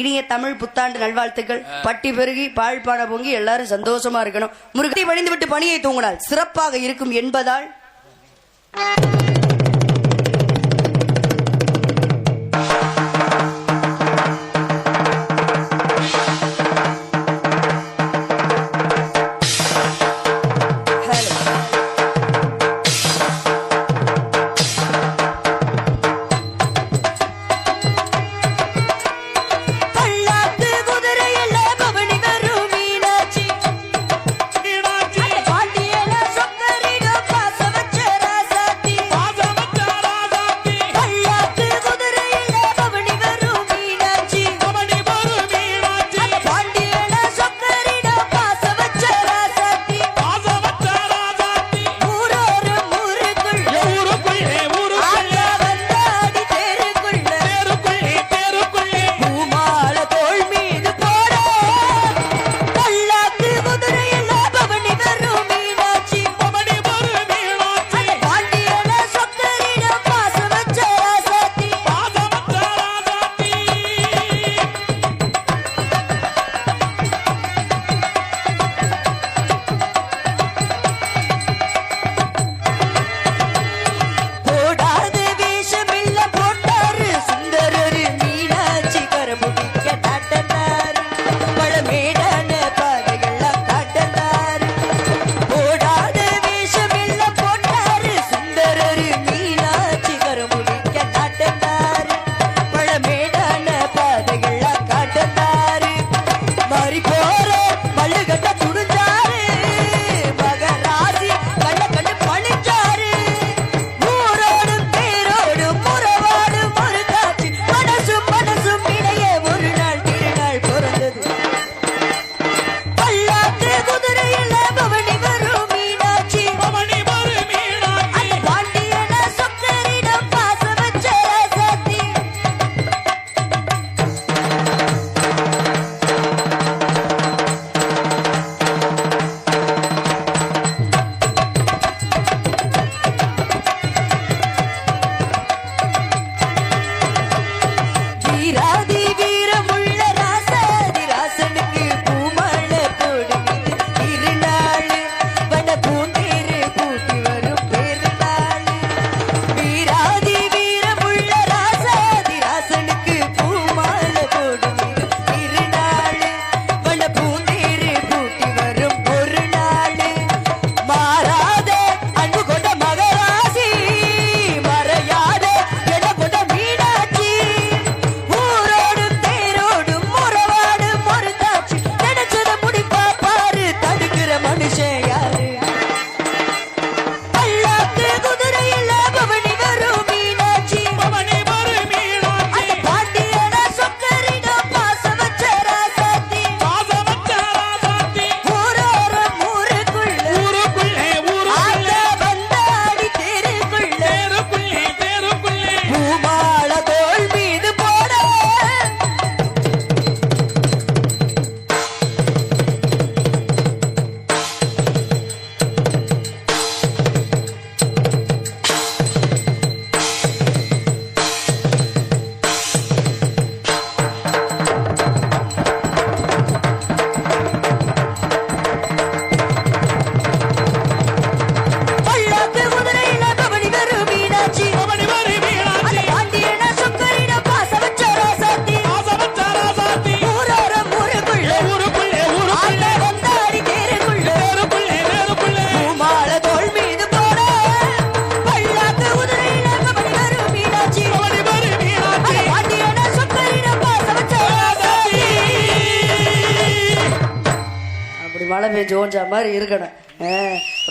இனிய தமிழ் புத்தாண்டு நல்வாழ்த்துக்கள். பட்டி பெருகி பாழ்பாட பொங்கி எல்லாரும் சந்தோஷமா இருக்கணும். முருகத்தை வழிந்துவிட்டு பணியை தூங்கினால் சிறப்பாக இருக்கும் என்பதால். தம்பி ஜோன்ஜா மாதிரி இருக்கணும்.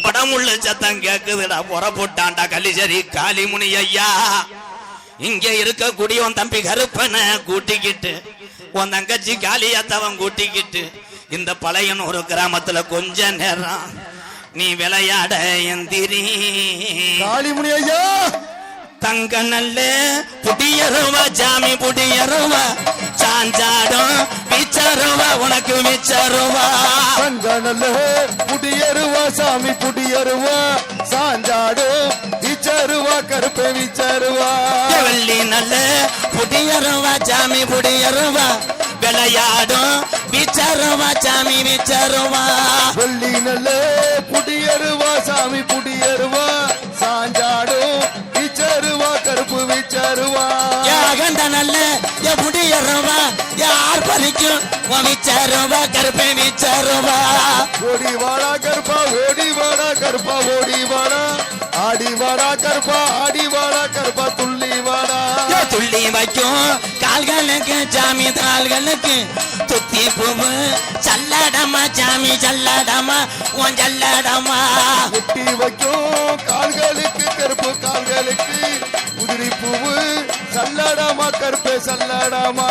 படமுள்ள சத்தம் கேக்குதுடா புற போட்டாண்டா கலிசரி காளிமுனி ஐயா இங்க இருக்க உன் தம்பி கருப்பனை கூட்டிக்கிட்டு உன் தங்கச்சி காலியாத்தவன் கூட்டிக்கிட்டு இந்த பழையனூர் கிராமத்துல கொஞ்ச நேரம் நீ விளையாட எந்திரி. காளிமுனி ஐயா தங்க நல்ல புடியருவ ஜாமி புடியருவ சாஞ்சாடும் விச்சருவ உனக்கு விச்சருவா. மணல புடியருவா சாமி புடியருவா சாஞ்சாடும் இச்சருவா கருப்பை விச்சருவா வள்ளி நல்ல புடியருவா சாமி புடியருவா விளையாடும் விச்சருவா சாமி விச்சருவா வள்ளி நல்ல புடியருவா சாமி புடியருவா சாஞ்சாடும் விச்சருவா கருப்பு விச்சருவா யாகந்த நல்ல புடியருவா யார் பறிக்கும் விச்சருவா கருப்பை விச்சருவா ஓடி வாடா கருப்பா ஓடி வாடா கருப்பா ஓடி வாடா. ஆடி வாடா கருப்பா ஆடி வாடா கருப்பா துள்ளி வாடா. துள்ளி வைக்கும் கால்களுக்கு சாமி கால்களுக்கு துத்தி பூவு சல்லடமா சாமி சல்லடமா உன் சல்லடமா. ஒட்டி வைக்கும் கால்களுக்கு கருப்பு கால்களுக்கு. உதிரி பூவு சல்லடாமா கருப்பே சல்லடாமா.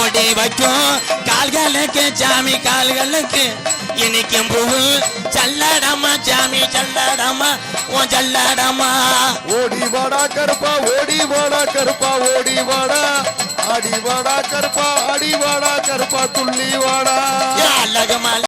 ஓடி வைக்கும் கால்களுக்கு சாமி கால்களுக்கு. இனிக்கும் பூவு சல்லடமா சாமி சல்லடமா உன் சல்லடமா ஓடி வாடா கருப்பா ஓடி வாடா கருப்பா ஓடி வாடா. ஆடி வாடா கருப்பா ஆடி வாடா கருப்பா துள்ளி வாடா. அழகமா